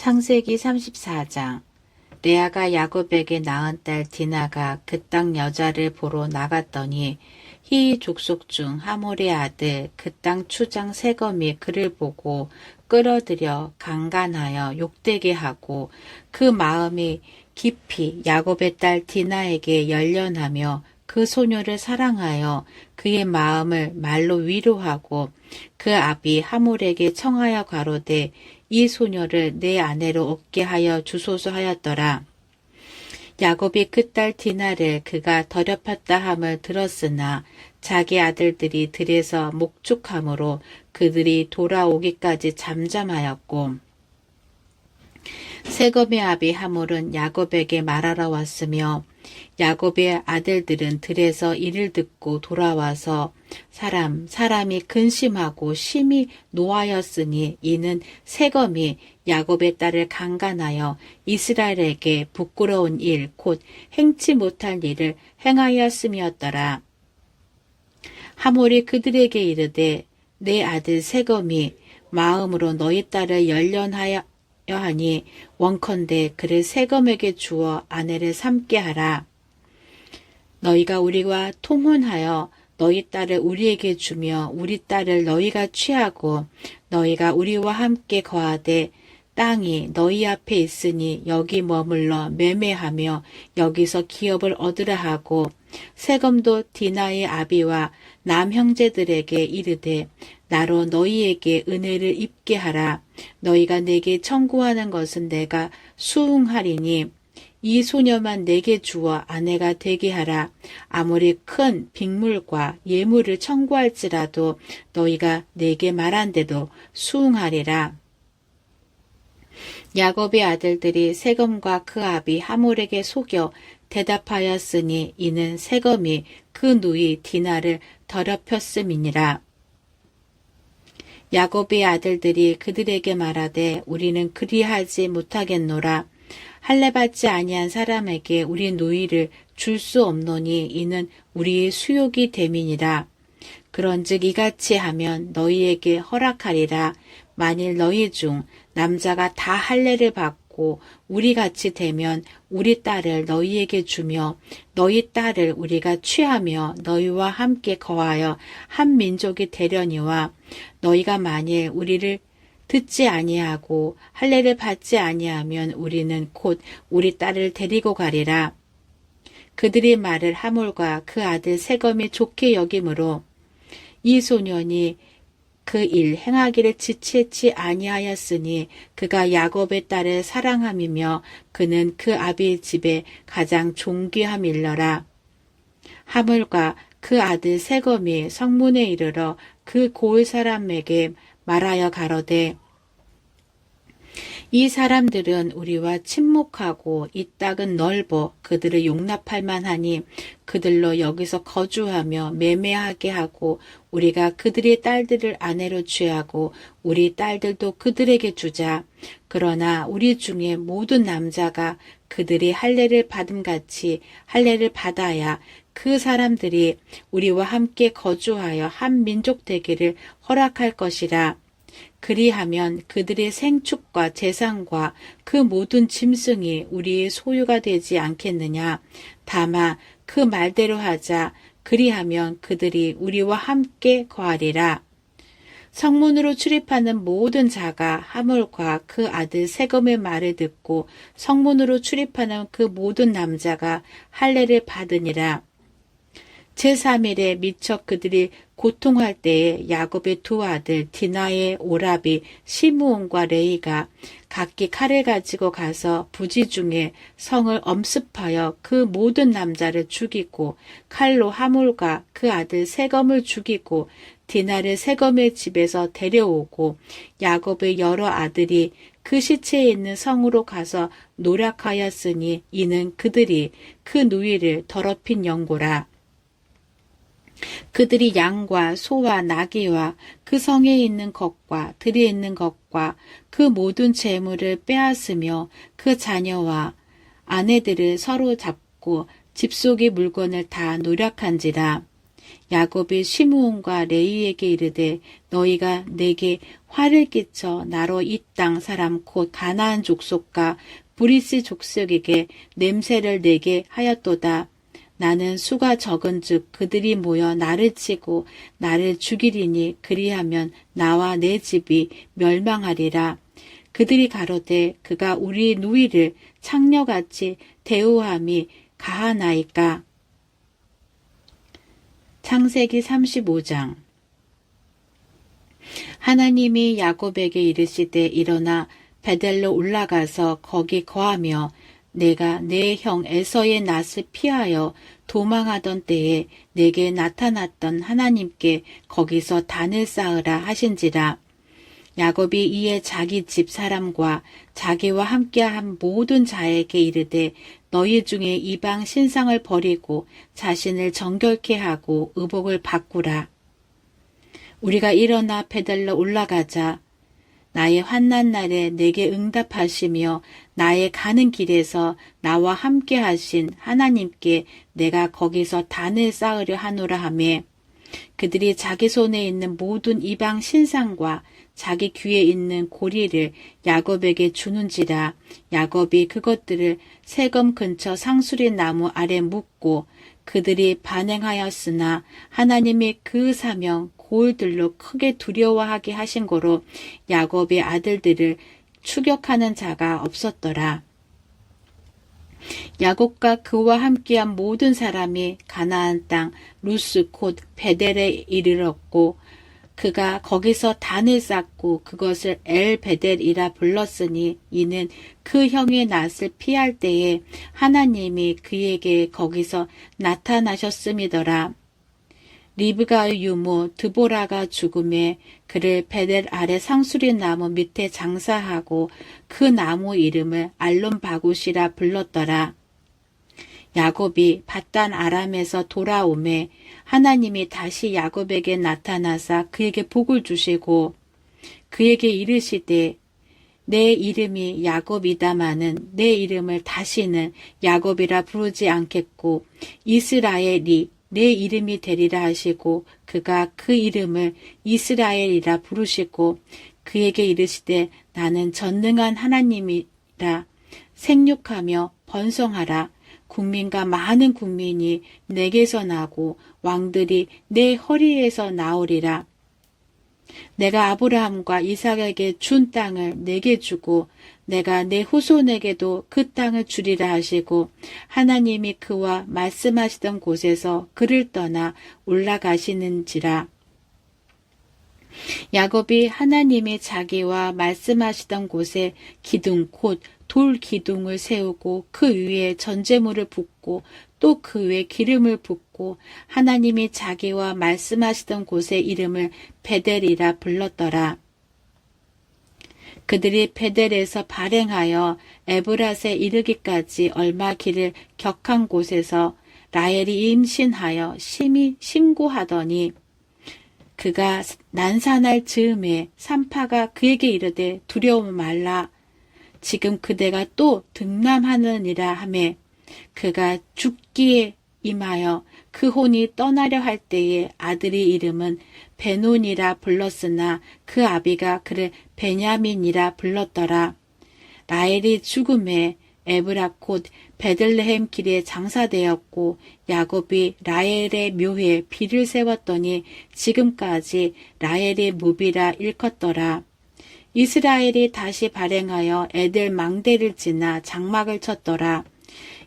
창세기 34장. 레아가 야곱에게 낳은 딸 디나가 그 땅 여자를 보러 나갔더니 히이 족속 중 하몰의 아들 그 땅 추장 세검이 그를 보고 끌어들여 강간하여 욕되게 하고 그 마음이 깊이 야곱의 딸 디나에게 열련하며 그 소녀를 사랑하여 그의 마음을 말로 위로하고 그 아비 하몰에게 청하여 가로되 이 소녀를 내 아내로 얻게 하여 주소서 하였더라. 야곱이 그딸 디나를 그가 더럽혔다 함을 들었으나 자기 아들들이 들에서 목축함으로 그들이 돌아오기까지 잠잠하였고 세검의 아비 하몰은 야곱에게 말하러 왔으며 야곱의 아들들은 들에서 이를 듣고 돌아와서 사람 사람이 근심하고 심히 노하였으니 이는 세검이 야곱의 딸을 강간하여 이스라엘에게 부끄러운 일 곧 행치 못할 일을 행하였음이었더라. 하몰이 그들에게 이르되 내 아들 세검이 마음으로 너희 딸을 열련하여 하니 원컨대 그를 세검에게 주어 아내를 삼게 하라. 너희가 우리와 통혼하여 너희 딸을 우리에게 주며 우리 딸을 너희가 취하고 너희가 우리와 함께 거하되 땅이 너희 앞에 있으니 여기 머물러 매매하며 여기서 기업을 얻으라 하고 세검도 디나의 아비와 남 형제들에게 이르되 나로 너희에게 은혜를 입게 하라. 너희가 내게 청구하는 것은 내가 수응하리니 이 소녀만 내게 주어 아내가 되게 하라. 아무리 큰 빅물과 예물을 청구할지라도 너희가 내게 말한데도 수응하리라. 야곱의 아들들이 세검과 그 아비 하몰에게 속여 대답하였으니 이는 세검이 그 누이 디나를 더럽혔음이니라. 야곱의 아들들이 그들에게 말하되 우리는 그리하지 못하겠노라. 할례 받지 아니한 사람에게 우리 누이를 줄 수 없노니 이는 우리의 수욕이 됨이니라. 그런즉 이같이 하면 너희에게 허락하리라. 만일 너희 중 남자가 다 할례를 받고 우리 같이 되면 우리 딸을 너희에게 주며 너희 딸을 우리가 취하며 너희와 함께 거하여 한 민족이 되려니와 너희가 만일 우리를 듣지 아니하고 할례를 받지 아니하면 우리는 곧 우리 딸을 데리고 가리라. 그들이 말을 하몰과 그 아들 세검이 좋게 여김으로 이 소년이 그 일 행하기를 지체치 아니하였으니 그가 야곱의 딸을 사랑함이며 그는 그 아비의 집에 가장 존귀함 일러라. 하물과 그 아들 세검이 성문에 이르러 그 고을 사람에게 말하여 가로되 이 사람들은 우리와 친목하고 이 땅은 넓어 그들을 용납할 만하니 그들로 여기서 거주하며 매매하게 하고 우리가 그들의 딸들을 아내로 취하고 우리 딸들도 그들에게 주자. 그러나 우리 중에 모든 남자가 그들이 할례를 받음 같이 할례를 받아야 그 사람들이 우리와 함께 거주하여 한 민족 되기를 허락할 것이라. 그리하면 그들의 생축과 재산과 그 모든 짐승이 우리의 소유가 되지 않겠느냐. 다만 그 말대로 하자. 그리하면 그들이 우리와 함께 거하리라. 성문으로 출입하는 모든 자가 하물과 그 아들 세검의 말을 듣고 성문으로 출입하는 그 모든 남자가 할례를 받으니라. 제3일에 미처 그들이 고통할 때에 야곱의 두 아들 디나의 오라비 시므온과 레이가 각기 칼을 가지고 가서 부지 중에 성을 엄습하여 그 모든 남자를 죽이고 칼로 하물과 그 아들 세검을 죽이고 디나를 세검의 집에서 데려오고 야곱의 여러 아들이 그 시체에 있는 성으로 가서 노력하였으니 이는 그들이 그 누이를 더럽힌 연고라. 그들이 양과 소와 나귀와 그 성에 있는 것과 들에 있는 것과 그 모든 재물을 빼앗으며 그 자녀와 아내들을 서로 잡고 집 속의 물건을 다 노력한지라. 야곱이 시므온과 레이에게 이르되 너희가 내게 화를 끼쳐 나로 이 땅 사람 곧 가나안 족속과 브리스 족속에게 냄새를 내게 하였도다. 나는 수가 적은즉 그들이 모여 나를 치고 나를 죽이리니 그리하면 나와 내 집이 멸망하리라. 그들이 가로되 그가 우리 누이를 창녀같이 대우함이 가하나이까. 창세기 35장 하나님이 야곱에게 이르시되 일어나 베델로 올라가서 거기 거하며 내가 내 형 에서의 낯을 피하여 도망하던 때에 내게 나타났던 하나님께 거기서 단을 쌓으라 하신지라. 야곱이 이에 자기 집 사람과 자기와 함께한 모든 자에게 이르되 너희 중에 이방 신상을 버리고 자신을 정결케 하고 의복을 바꾸라. 우리가 일어나 페달러 올라가자. 나의 환난 날에 내게 응답하시며 나의 가는 길에서 나와 함께 하신 하나님께 내가 거기서 단을 쌓으려 하노라 하매 그들이 자기 손에 있는 모든 이방 신상과 자기 귀에 있는 고리를 야곱에게 주는지라 야곱이 그것들을 세검 근처 상수리 나무 아래 묻고 그들이 반행하였으나 하나님이 그 사명 고울들로 크게 두려워하게 하신 거로 야곱의 아들들을 추격하는 자가 없었더라. 야곱과 그와 함께한 모든 사람이 가나안 땅 루스 곧 베델에 이르렀고 그가 거기서 단을 쌓고 그것을 엘 베델이라 불렀으니 이는 그 형의 낯을 피할 때에 하나님이 그에게 거기서 나타나셨음이더라. 리브가의 유모 드보라가 죽음에 그를 베델 아래 상수리 나무 밑에 장사하고 그 나무 이름을 알론 바굿이라 불렀더라. 야곱이 바단 아람에서 돌아오매 하나님이 다시 야곱에게 나타나사 그에게 복을 주시고 그에게 이르시되 내 이름이 야곱이다마는 내 이름을 다시는 야곱이라 부르지 않겠고 이스라엘이 내 이름이 되리라 하시고 그가 그 이름을 이스라엘이라 부르시고 그에게 이르시되 나는 전능한 하나님이라 생육하며 번성하라 국민과 많은 국민이 내게서 나고 왕들이 내 허리에서 나오리라. 내가 아브라함과 이삭에게 준 땅을 내게 주고 내가 내 후손에게도 그 땅을 주리라 하시고 하나님이 그와 말씀하시던 곳에서 그를 떠나 올라가시는지라. 야곱이 하나님이 자기와 말씀하시던 곳에 기둥 곧 돌 기둥을 세우고 그 위에 전제물을 붓고 또 그 위에 기름을 붓고 하나님이 자기와 말씀하시던 곳의 이름을 베델이라 불렀더라. 그들이 베델에서 발행하여 에브랏에 이르기까지 얼마 길을 격한 곳에서 라헬이 임신하여 심히 신고하더니 그가 난산할 즈음에 산파가 그에게 이르되 두려움 말라. 지금 그대가 또 등남하느니라 하매 그가 죽기에 임하여 그 혼이 떠나려 할 때에 아들의 이름은 베논이라 불렀으나 그 아비가 그를 베냐민이라 불렀더라. 라헬이 죽음에 에브라 곧 베들레헴 길에 장사되었고 야곱이 라헬의 묘에 비를 세웠더니 지금까지 라헬의 무비라 일컫더라. 이스라엘이 다시 발행하여 애들 망대를 지나 장막을 쳤더라.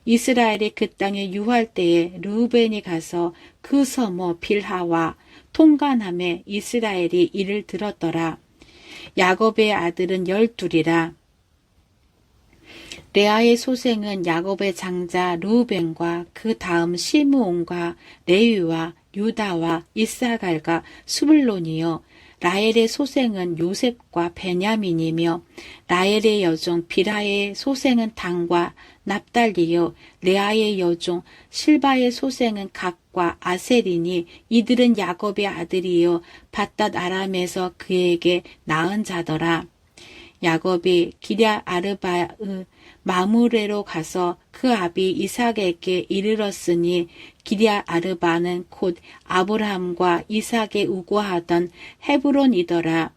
이스라엘이 그 땅에 유할 때에 르우벤이 가서 그 서모 빌하와 통관함에 이스라엘이 이를 들었더라. 야곱의 아들은 열둘이라. 레아의 소생은 야곱의 장자 루벤과 그 다음 시므온과 레위와 유다와 이사갈과 수블론이요 라헬의 소생은 요셉과 베냐민이며 라헬의 여종 비라의 소생은 당과 납달리요 레아의 여종 실바의 소생은 각과 아셀이니 이들은 야곱의 아들이요 바닷 아람에서 그에게 낳은 자더라. 야곱이 기랴 아르바의 마무레로 가서 그 아비 이삭에게 이르렀으니 기랴 아르바는 곧 아브라함과 이삭에 우고하던 헤브론이더라.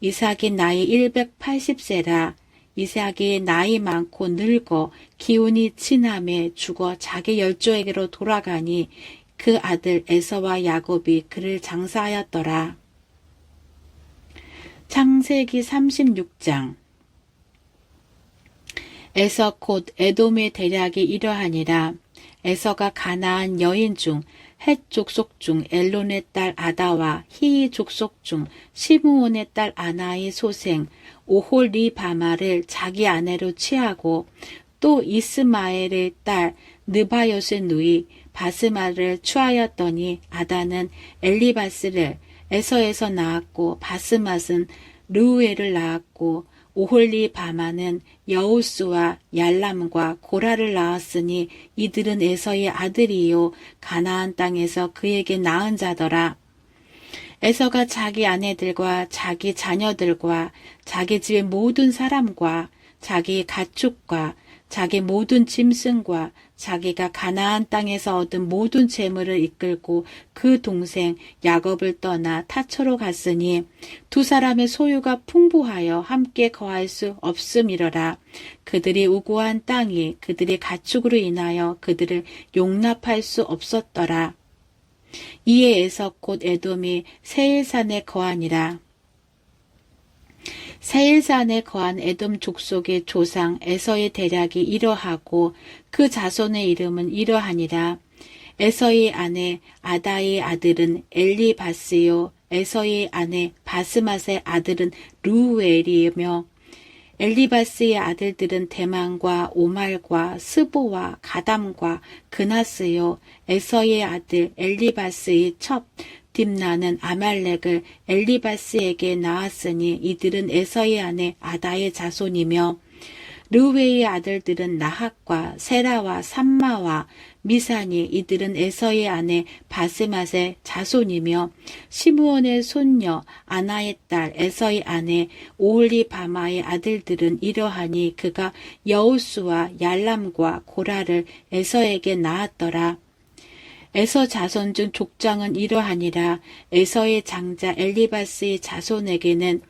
이삭이 나이 180세라 이삭이 나이 많고 늙어 기운이 친함에 죽어 자기 열조에게로 돌아가니 그 아들 에서와 야곱이 그를 장사하였더라. 창세기 36장 에서 곧 에돔의 대략이 이러하니라. 에서가 가나안 여인 중, 헷 족속 중 엘론의 딸 아다와 히이 족속 중 시므온의 딸 아나의 소생 오홀리 바마를 자기 아내로 취하고 또 이스마엘의 딸 느바요스의 누이 바스마를 취하였더니 아다는 엘리바스를 에서에서 낳았고 바스맛은 르우엘을 낳았고 오홀리 바마는 여우스와 얄람과 고라를 낳았으니 이들은 에서의 아들이요 가나안 땅에서 그에게 낳은 자더라. 에서가 자기 아내들과 자기 자녀들과 자기 집의 모든 사람과 자기 가축과 자기 모든 짐승과 자기가 가나안 땅에서 얻은 모든 재물을 이끌고 그 동생 야곱을 떠나 타초로 갔으니 두 사람의 소유가 풍부하여 함께 거할 수 없음이러라. 그들이 우고한 땅이 그들의 가축으로 인하여 그들을 용납할 수 없었더라. 이에 에서 곧 에돔이 세일산에 거하니라. 세일산에 거한 에돔 족속의 조상 에서의 대략이 이러하고 그 자손의 이름은 이러하니라. 에서의 아내 아다의 아들은 엘리바스요 에서의 아내 바스맛의 아들은 루엘이며 엘리바스의 아들들은 대만과 오말과 스보와 가담과 그나스요 에서의 아들 엘리바스의 첩 딥나는 아말렉을 엘리바스에게 낳았으니 이들은 에서의 아내 아다의 자손이며 르웨의 아들들은 나학과 세라와 삼마와 미산이 이들은 에서의 아내 바스맛의 자손이며 시므온의 손녀 아나의 딸 에서의 아내 오홀리 바마의 아들들은 이러하니 그가 여우수와 얄람과 고라를 에서에게 낳았더라. 에서 자손 중 족장은 이러하니라. 에서의 장자 엘리바스의 자손에게는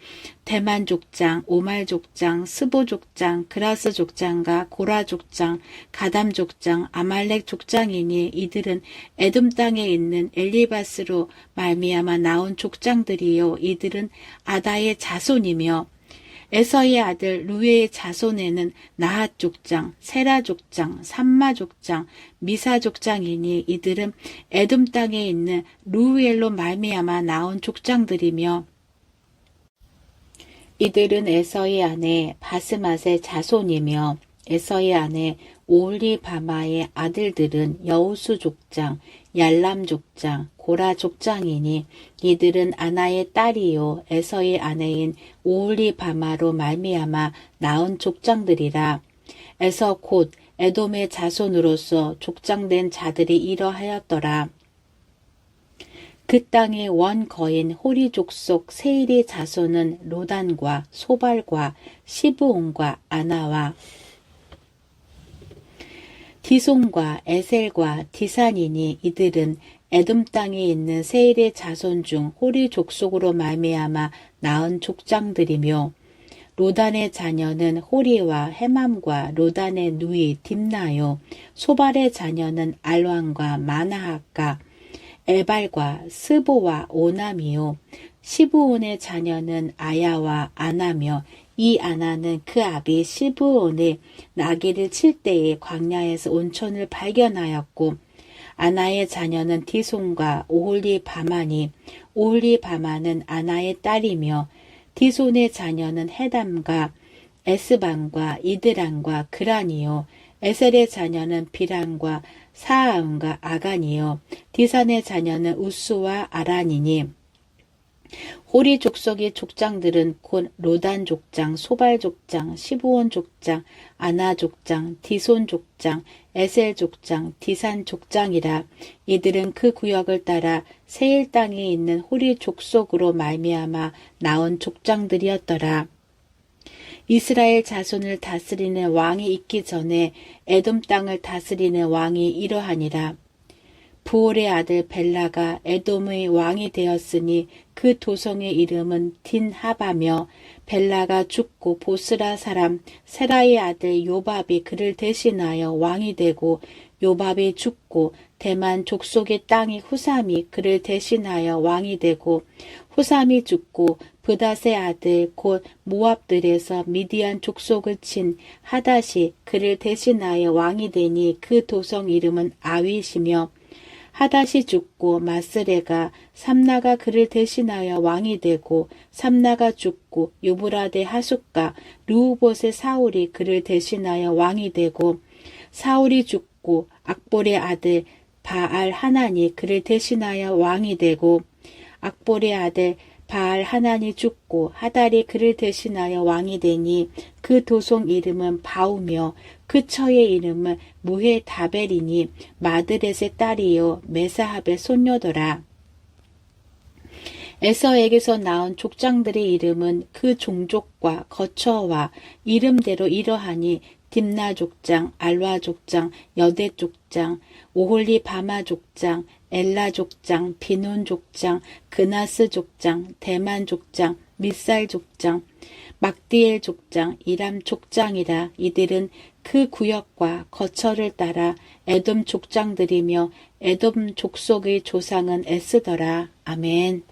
대만 족장, 오말 족장, 스보 족장, 그라스 족장과 고라 족장, 가담 족장, 아말렉 족장이니 이들은 에돔 땅에 있는 엘리바스로 말미암아 나온 족장들이요. 이들은 아다의 자손이며 에서의 아들 루웨의 자손에는 나핫 족장, 세라 족장, 삼마 족장, 미사 족장이니 이들은 에돔 땅에 있는 루엘로 말미암아 나온 족장들이며 이들은 에서의 아내 바스맛의 자손이며 에서의 아내 오올리 바마의 아들들은 여우수 족장, 얄람 족장, 고라 족장이니 이들은 아나의 딸이요 에서의 아내인 오올리 바마로 말미암아 낳은 족장들이라. 에서 곧 에돔의 자손으로서 족장된 자들이 이러하였더라. 그 땅의 원 거인 호리 족 속 세일의 자손은 로단과 소발과 시브온과 아나와 디손과 에셀과 디산이니 이들은 에돔 땅에 있는 세일의 자손 중 호리 족속으로 말미암아 낳은 족장들이며 로단의 자녀는 호리와 헤맘과 로단의 누이 딥나요 소발의 자녀는 알왕과 마나하가 에발과 스보와 오남이요 시브온의 자녀는 아야와 아나며 이 아나는 그 아비 시브온의 나귀를 칠 때에 광야에서 온천을 발견하였고 아나의 자녀는 디손과 오홀리 바마니 오홀리 바마는 아나의 딸이며 디손의 자녀는 헤담과 에스반과 이드란과 그란이요 에셀의 자녀는 비란과 사아음과 아간이요 디산의 자녀는 우스와 아란이니 호리 족속의 족장들은 곧 로단 족장, 소발 족장, 시부온 족장, 아나 족장, 디손 족장, 에셀 족장, 디산 족장이라 이들은 그 구역을 따라 세일 땅에 있는 호리 족속으로 말미암아 나온 족장들이었더라. 이스라엘 자손을 다스리는 왕이 있기 전에 에돔 땅을 다스리는 왕이 이러하니라. 부올의 아들 벨라가 에돔의 왕이 되었으니 그 도성의 이름은 딘하바며 벨라가 죽고 보스라 사람 세라의 아들 요밥이 그를 대신하여 왕이 되고 요밥이 죽고 대만 족속의 땅이 후삼이 그를 대신하여 왕이 되고 후삼이 죽고 브닷의 아들 곧 모압들에서 미디안 족속을 친 하닷이 그를 대신하여 왕이 되니 그 도성 이름은 아윗이며 하닷이 죽고 마스레가 삼나가 그를 대신하여 왕이 되고 삼나가 죽고 유브라데 하숫과 르우봇의 사울이 그를 대신하여 왕이 되고 사울이 죽고 악볼의 아들 바알 하나니 그를 대신하여 왕이 되고 악볼의 아들 바알 하나니 죽고 하달이 그를 대신하여 왕이 되니 그 도성 이름은 바우며 그 처의 이름은 무헤 다벨이니 마드렛의 딸이요 메사합의 손녀더라. 에서에게서 나온 족장들의 이름은 그 종족과 거처와 이름대로 이러하니 딥나 족장, 알와 족장, 여대 족장, 오홀리 바마 족장, 엘라 족장, 비논 족장, 그나스 족장, 대만 족장, 밑살 족장, 막디엘 족장, 이람 족장이라 이들은 그 구역과 거처를 따라 에돔 족장들이며 에돔 족속의 조상은 에스더라. 아멘.